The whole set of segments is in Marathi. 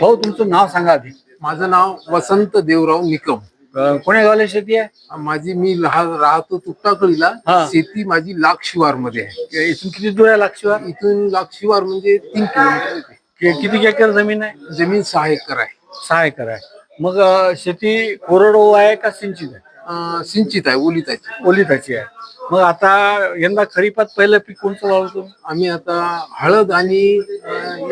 हो तुमचं नाव सांगा आधी. माझं नाव वसंत देवराव निकम. अं, कोण्या गावाला शेती आहे? माझी मी लहा- राहतो तुकटाकळीला हा. शेती माझी लाख शिवारमध्ये आहे इथून किती दूर आहे लाक्षीवर? इथून लाख शिवार म्हणजे तीन किलोमीटर येते. किती एकर जमीन आहे? जमीन सहा एकर आहे. सहा एकर आहे. मग अं, शेती कोरडवाहू आहे का सिंचित आहे? अं, सिंचित आहे ओलिताची. ओलिताची आहे. मग आता यंदा खरीपात पहिलं पीक कोणतं लावलं तुम्ही? आम्ही आता हळद आणि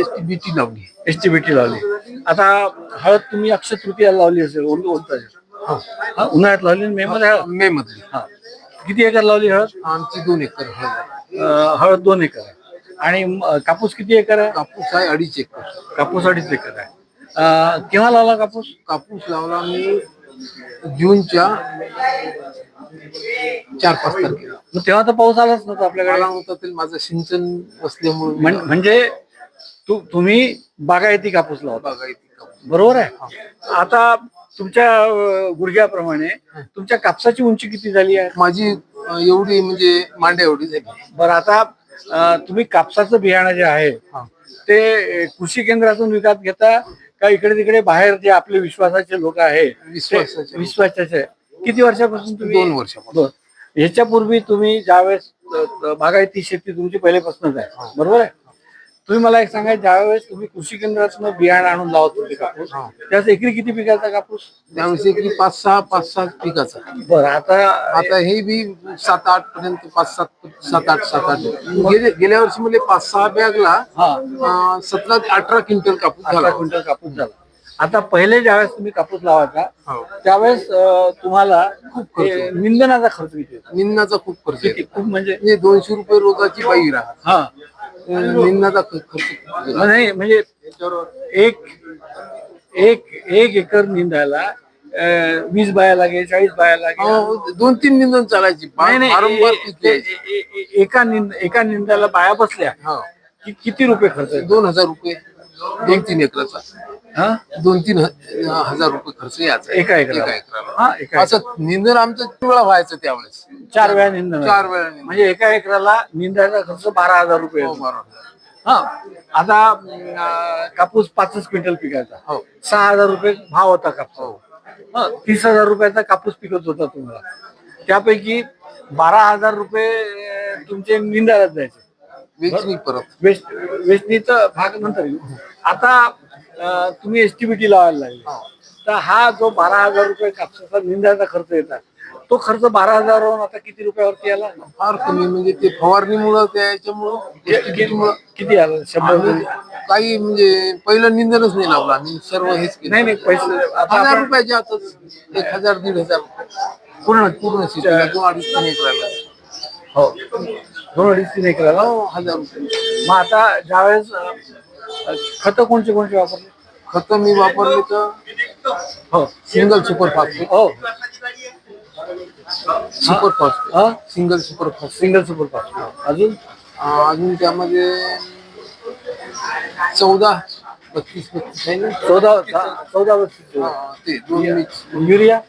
एस टी बी टी लावली एस टी बीटी लावली आता हळद तुम्ही अक्षय तृतीयाला लावली असेल ओल- ओलताची हो. हा, उन्हाळ्यात लावली आणि मे मध्ये हळद? मे मधली हा. किती एकर लावली हळद? आमची दोन एकर हळद आहे. अं, हळद दोन एकर आहे. आणि म, कापूस किती एकर आहे? कापूस आहे अडीच एकर. कापूस अडीच एकर आहे. अं, केव्हा लावला कापूस? कापूस लावला मी जूनच्या चार पाच तारखेला. मग तेव्हा तर पाऊस आलाच नव्हता आपल्याकडे. मला होता ते माझं सिंचन असल्यामुळे म्हण- म्हणजे तू तुम्ही बागायती कापूस लावता बागायती कापूस. बरोबर आहे? आता तुमच्या अं, गुडघ्याप्रमाणे तुमच्या कापसाची उंची किती झाली आहे? माझी अं, एवढी म्हणजे मांड्या एवढी झाली. बरं आता अं, तुम्ही कापसाचं बियाणं जे आहे. ते अं, कृषी केंद्रातून विकत घेता का इकडे तिकडे बाहेर जे आपले विश्वासाचे लोक आहे विश्वासाचे. विश्वासाचे. किती वर्षापासून तुम्ही दोन. वर्षापासून. ह्याच्यापूर्वी तुम्ही ज्यावेळेस बागायती शेती तुमची पहिल्यापासूनच आहे. बरोबर आहे? तुम्ही मला एक सांगा ज्यावेळेस तुम्ही कृषी केंद्रातून बियाणं आणून लावत होते कापूस. त्यावेळेस एकरी किती पिकाचा कापूस? त्यावेळेस एकरी पाच सहा पाच सहा पिकाचा. बरं आता आता हे बी सात आठ पर्यंत पाच सात सात आठ सात आठ. गेले गेल्या वर्षी म्हणजे पाच सहा बॅगला हा. सतरा अठरा क्विंटल कापूस अठरा क्विंटल कापूस झाला. आता पहिले ज्यावेळेस तुम्ही कापूस लावायचा हो. त्यावेळेस तुम्हाला खूप हे निंदनाचा खर्च किती? निंदनाचा खूप खर्च येतो खूप म्हणजे म्हणजे दोनशे रुपये रोजाची बाई राहत हा निंदनाचा ख- खर्च खूप. नाही म्हणजे एक एक एक एकर निंदायला अं, वीस बाया लागेल चाळीस बाया लागेल हो, दोन तीन निंदन चालायची नाही नाही वारंवार ए- पीक ए- यायचे. ए- ए- एका निंद एका निंदाला बाया बसल्या हो. की किती रुपये खर्च येतो? दोन हजार रुपये दोन तीन एकराचा हा? दोन तीन ह- हजार रुपये खर्च यायचा. एका एकराला. एका एकराला. एका असं निंदन आमचं तीन वेळा व्हायचं त्यावेळेस. चार वेळा निंदन चार वेळा निंदन. म्हणजे एका एकराला निंदाचा खर्च बारा हजार रुपये हो, येतो. बरोबर हा आता अं, कापूस पाचच क्विंटल पिकायचा. हो. सहा हजार रुपये भाव होता कापूस. हो. तीस हजार रुपयाचा कापूस पिकत होता तुम्हाला. त्यापैकी बारा हजार रुपये अं, तुमचे निंदालाच जायचे. वेचणी परत. वेस्ट वेचणीचा भाग नंतर येऊ. आता तुम्ही एसटीबीटी लावायला लागले. तर हा जो बारा हजार रुपये कापसाचा निंदाचा खर्च येतात तो खर्च बारा हजारावरून आता किती रुपयावरती आला? फार कमी म्हणजे ते फवारणीमुळं त्याच्यामुळं किती आलं? शंभर काही म्हणजे पहिलं निंदनच नाही लावलं आम्ही सर्व हेच केलं. नाही नाही पैसे आता हजार रुपयाच्या आतच एक हजार दीड हजार रुपये. पूर्ण पूर्ण दोन अडीच तीन एकराला. हो. दोन अडीच तीन एकराला? हो हजार रुपये. मग आता ज्यावेळेस खत कोणते कोणते वापरले? खत मी वापरले तर हो सिंगल सुपर फास्फेट हो. सुपर फास्फेट हा? Single super phosphate single super fast अजून? अजून त्यामध्ये चौदा बत्तीस बत्तीस. आहे ना चौदा चौदा बत्तीस ते दोन युरिया?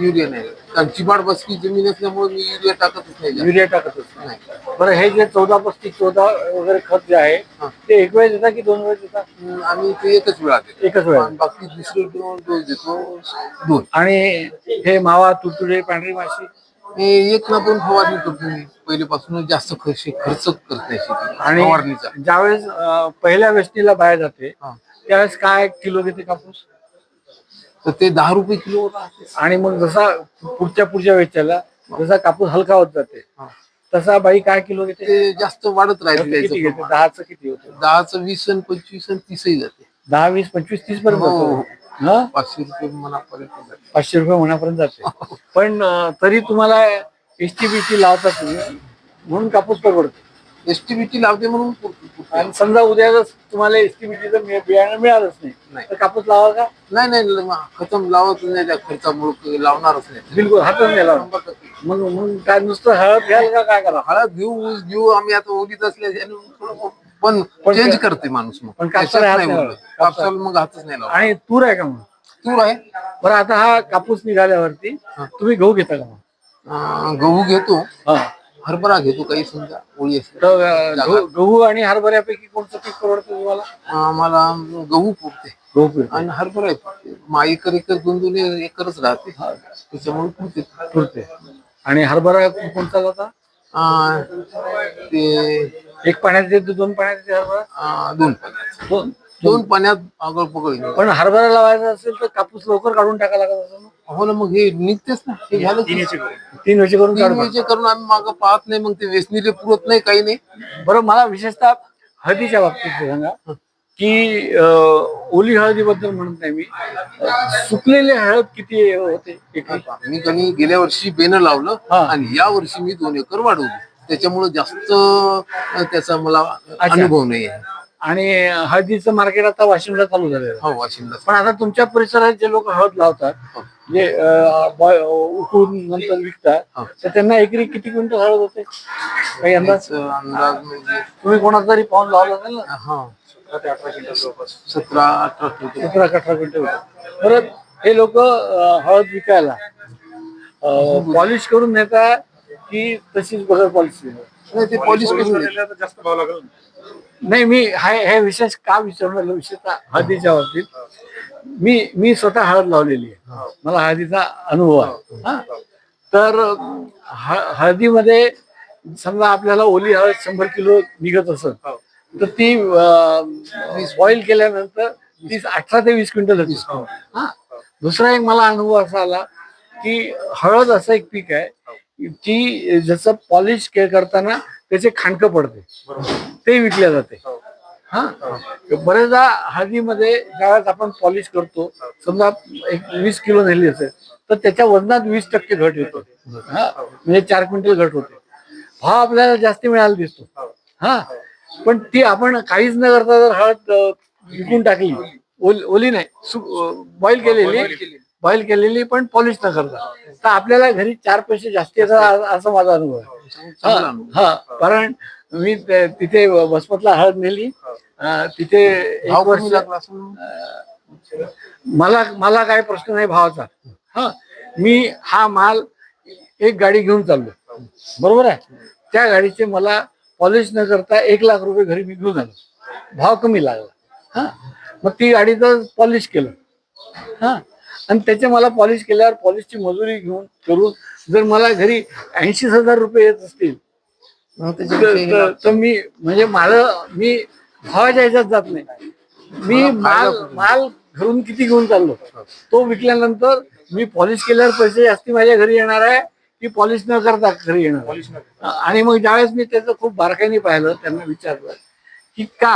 युरिया नाही. कारण चिबाड बसकी जमीन असल्यामुळे मी युरिया टाकतच नाही जास्त. युरिया टाकतच नाही. बरं हे जे चौदा पस्तीस चौदा वगैरे खत जे आहे. ते एक वेळेस देता की दोन वेळेस देता? हम्म, आम्ही ते एकच वेळा देतो. एकच वेळा. आणि बाकी दुसरे दोन डोस देतो दोन. आणि हे मावा तुडतुडे पांढरी माशी? हे एक ना दोन फवारणी करतो मी. पहिलेपासूनच जास्त खर्च खर्च करते शेती. आणि फवारणीचा. ज्यावेळेस अं, पहिल्या वेस्टीला बाहेर जाते हा. त्यावेळेस काय किलो घेते कापूस? तर ते दहा रुपये किलो राहते आणि मग जसा पुढच्या पुढच्या वेळेला जसा कापूस हलका होत जाते. तसा बाई काय किलो घेते ते जास्त वाढत राहते. दहाचं किती होतं दहाचं वीस आणि पंचवीस आणि तीसही जाते दहा वीस पंचवीस तीस पर्यंत हो. जातो. हा? पाचशे रुपये मनापर्यंत जाते पाचशे रुपये महिन्यापर्यंत जाते पण अं, तरी तुम्हाला एसटी बीटी लावता तुम्ही म्हणून कापूस परवडतो एसटीबीटी लावते म्हणून पुरते- पुरते. आणि समजा उद्या जर तुम्हाला एसटी बीटीचं बियाणं मिळालंच नाही. नाही. तर कापूस लावा का? नाही नाही ल- खतम लावत नाही त्या खर्चामुळे लावणारच नाही. बिलकुल हातच नाही लावा शंभर टक्के. मग मग काय नुसतं हळद घ्याल का काय करा हळद घेऊ ऊस घेऊ आम्ही आता ओलीत असल्याने थोडं पण पण चेंज काय- करते माणूस मग. पण कापसाला त्याच्यात हात नाही नाही उरत. लावत. कापसाला मग हातच नाही लावत आणि तूर आहे का मग? तूर आहे. बरं आता हा कापूस निघाल्यावरती तुम्ही गहू घेता का मग? अं, गहू घेतो. हा. हरभरा घेतो काही समजा ओळी असेल. तर अं, गहू- गहू आणि हरभऱ्यापैकी कोणतं पीक परवडतं तुम्हाला? आम्हाला गहू पुरते. गहू पीक आणि हरभरा पुरते. मग एकर एकर दोन दोन एकरच राहते. त्याच्यामुळे पुरते. पुरते. आणि हरभरा कोणता जाता? आ, ते एक पाण्यात येतो दोन पाण्यात येते हरभरा? दोन पाण्यात. दोन. दोन पाण्यात आगळ पकड पण हरभरा लावायचा असेल तर कापूस लवकर काढून टाका लागत असेल ना? हो ना मग हे निघतेच ना. हे झालं की. तीन वर्ष करून तीन वेळचे करून आम्ही मागं पाहत नाही मग ते वेचणीले पुरत नाही काही नाही. बरं मला विशेषतः हळदीच्या बाबतीत सांगा की अं, ओली हळदीबद्दल म्हणत नाही मी. अं, सुकलेले हळद किती होते? एकरी? मी कधी गेल्या वर्षी बेन लावलं हा. आणि या वर्षी मी दोन एकर वाढवली. त्याच्यामुळे जास्त अ, त्याचा मला अनुभव नाही आहे. आणि हळदीचं मार्केट आता वाशिमला चालू झालेलं आहे. हो वाशिमला पण आता तुमच्या परिसरात जे लोक हळद लावतात जे अं, बॉय- उकळून नंतर विकतात तर त्यांना एकरी किती क्विंटल हळद होते? काही अंदाज? त्याचा अंदाज म्हणजे तुम्ही कोणाचा तरी पाहून लावला असेल ना? हा. सतरा अठरा क्विंटल. सतरा अठरा क्विंटल होते. परत हे लोक हळद विकायला पॉलिश करून नेतात की तशीच बघा पॉलिश नाही ते पॉलिश करून देतात. जास्त भाव लागेल नाही मी हा हे विशेष का विचारलं विशेषतः हळदीच्या बाबतीत. मी मी स्वतः हळद लावलेली आहे. मला हळदीचा अनुभव आहे. हा. तर ह- हळदीमध्ये समजा आपल्याला ओली हळद शंभर किलो निघत असेल तर ती बॉईल केल्यानंतर ती अठरा ते वीस क्विंटल होती. हा? दुसरा एक मला अनुभव असा आला की हळद असं एक पीक आहे की जसं पॉलिश करताना त्याचे खांडकं पडते. ते विकल्या जाते. हा. बरेचदा हळदीमध्ये ज्यावेळेस आपण पॉलिश करतो समजा एक वीस किलो नेली असेल तर त्याच्या वजनात वीस टक्के घट येतो. हा? म्हणजे चार क्विंटल घट होते. भाव आपल्याला जास्त मिळायला दिसतो. हा. पण ती आपण काहीच न करता जर हळद विकून टाकली ओल- ओली नाही बॉईल केलेली बॉईल केलेली पण पॉलिश न करता. तर आपल्याला घरी चार पैसे जास्त येतात असं माझा अनुभव आहे. हा हा. कारण मी तिथे वसमतला हळद नेली. तिथे एक वर्ष. मला मला काय प्रश्न नाही भावाचा. हा. मी हा माल एक गाडी घेऊन चाललो. बरोबर आहे? त्या गाडीचे मला पॉलिश न करता एक लाख रुपये घरी मी घेऊन आलो. भाव कमी लागला. हा. मग ती गाडीचं पॉलिश केलं. हा. आणि त्याचे मला पॉलिश केल्यावर पॉलिशची मजुरी घेऊन करून जर मला घरी ऐंशी हजार रुपये येत असतील तर- हे मी म्हणजे मला मी भावाच्या ह्याच्यात जात नाही. मी माल माल घरून किती घेऊन चाललो? तो विकल्यानंतर मी पॉलिश केल्यावर पैसे जास्ती माझ्या घरी येणार आहे की पॉलिश न करता घरी येणार? आणि मग ज्यावेळेस मी त्याचं खूप बारकाईने पाहिलं त्यांना विचारलं की का?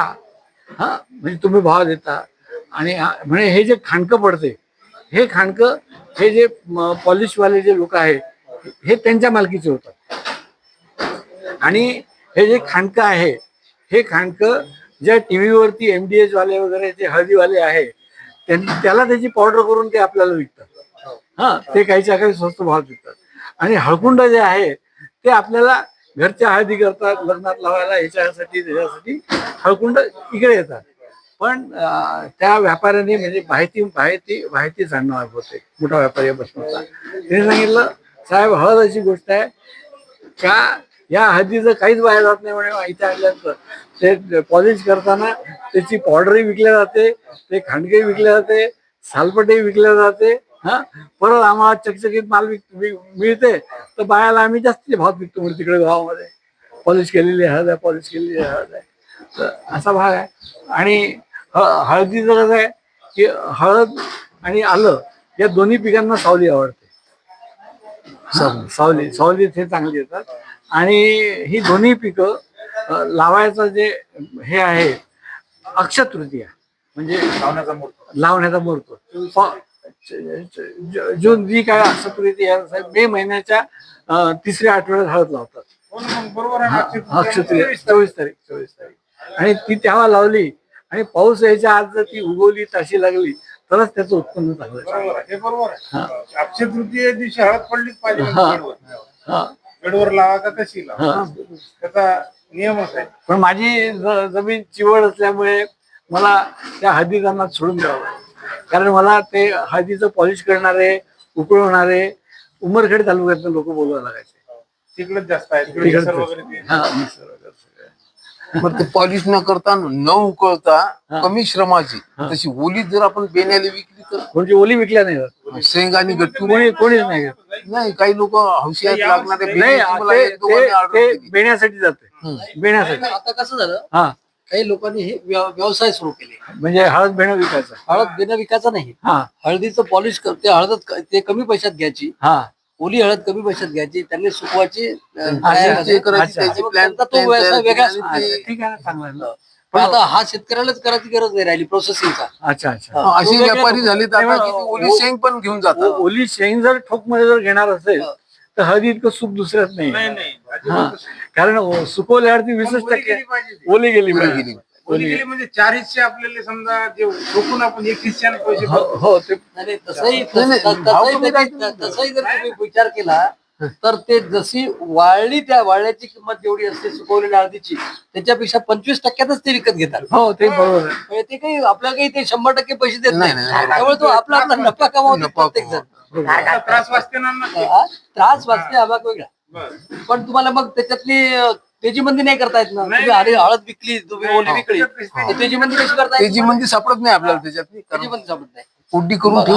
हा म्हणजे तुम्ही भाव देता. आणि म्हणजे हे जे खाणकं पडते हे खाणकं हे जे पॉलिशवाले जे लोक आहेत हे त्यांच्या मालकीचे होतात. आणि हे जे खाणकं आहे हे खाणकं ज्या टीव्हीवरती एमडीएच वाले वगैरे जे हळदीवाले आहे त्याला त्याची पावडर करून ते आपल्याला विकतात. हा ते काहीच्या काही स्वस्त भावात विकतात. आणि हळकुंड जे आहे ते आपल्याला घरच्या हळदी करतात लग्नात लावायला याच्यासाठी त्याच्यासाठी हळकुंड इकडे येतात. पण त्या व्यापाऱ्याने म्हणजे माहिती माहिती माहिती जाणणार होते. मोठा व्यापारी आहे बसमतला त्याने सांगितलं साहेब हळद अशी गोष्ट आहे का? या हळदीचं काहीच बाहेर जात नाही म्हणे इथे आणल्यानंतर. ते पॉलिश करताना त्याची पावडरही विकल्या जाते ते खांडके विकले जाते सालपटही विकल्या जाते हा? परत आम्हाला चकचकीत माल विक मिळते तर बायाला आम्ही जास्तीचे भाव विकतो म्हणजे तिकडे गावामध्ये. पॉलिश केलेली हळद आहे पॉलिश केलेली हळद आहे. तर असा भाग आहे. आणि हळदीचं कसं आहे की हळद आणि आलं या दोन्ही पिकांना सावली आवडते. सावली सावली सावलीत हे चांगली येतात. आणि ही दोन्ही पिकं लावायचं जे हे आहे अक्षय तृतीया म्हणजे लावण्याचा लावण्याचा मुहूर्त. ज- जून जी काय अक्षय तृतीया मे महिन्याच्या तिसऱ्या आठवड्यात हळद लावतात. हो अक्षय तृतीया चोवीस तारीख. चोवीस तारीख. आणि ती तेव्हा लावली आणि पाऊस यायच्या आज जर ती उगवली ताशी लागली तरच त्याचं उत्पन्न चांगलं हे बरोबर आहे. अक्षय तृतीय दिवशी हळद पडलीच पाहिजे बेडवर लावा का कशी लावा? त्याचा नियमच आहे. पण माझी जमीन चिवड असल्यामुळे मला त्या हळदी सोडून द्यावं. कारण मला ते हळदीचं पॉलिश करणारे उकळवणारे उमरखेड तालुक्यातले लोक बोलवायला लागायचे. तिकडेच जास्त आहे मग ते पॉलिश न करता न उकळता. कमी श्रमाची. तशी ओली जर आपण बेण्याला विकली तर? कोणती ओली विकल्या नाही जात. शेंग आणि गट्टू कोणी कोणीच नाही घेत. नाही काही लोक हौशी आहेत लागणारे नाही बेण्याची मला ते एक दोघांनी ते- order ते दिली. बेण्यासाठी जाते. बेण्यासाठी. आता कसं झालं? हा. काही लोकांनी हे व्य- व्यवसाय सुरू केले. म्हणजे हळद बेणं विकायचं. हळद देणं विकायचं नाही. हा. हळदीचं पॉलिश करते हळद ते कमी पैशात घ्यायची. हा. ओली हळद कमी पैशात घ्यायची त्यांनी सुकवायची करायची. त्याची तो व्यवसाय वेगळा ठीक आहे ना चांगलं आहे ना. पण आता हा शेतकऱ्यालाच करायची गरज नाही राहिली प्रोसेसिंगचा अच्छा अच्छा हा. वेगळ्या व्यापारी झाले तर आता ओली शेंग पण घेऊन जातात ओ- ओली शेंग जर ठोकमध्ये जर घेणार असेल तर हळदी इतकं सुख दुसऱ्यात नाही हा. कारण ओ- सुकवल्यावरती वीसच ओली टक्के गेली. ओली गेली पाहिजे. गेली म्हणजे चार हिस्से आपल्याला समजा जे आपण पैसे हो. हो ते नाही, तसंही नाही, भाव कमी. तसंही जर तुम्ही विचार केला तर ते जशी वाळली त्या वाळल्याची किंमत जेवढी असते सुकवलेल्या हळदीची त्याच्यापेक्षा पंचवीस टक्क्यातच ते विकत घेतात हो ते बरोबर आहे म्हणजे ते काही आपल्याला काही ते शंभर टक्के पैसे देत नाही, नाही नाही, नाही. त्यामुळे तो आपला आपला नफा कमावतो नफा प्रत्येक जण आता त्रास वाचते ना. हा? त्रास वाचते हा भाग वेगळा बरं. पण तुम्हाला मग त्याच्यातली अं, तेजीबंदी नाही करता येत ना. तुम्ही हळद हळद विकली तुम्ही ओली विकली. तर तेजीबंदी कशी करता येत त्याची म्हणजे सापडत नाही आपल्याला त्याच्यात तेजीबंदी सापडत नाही. पुड्डी करून ठेव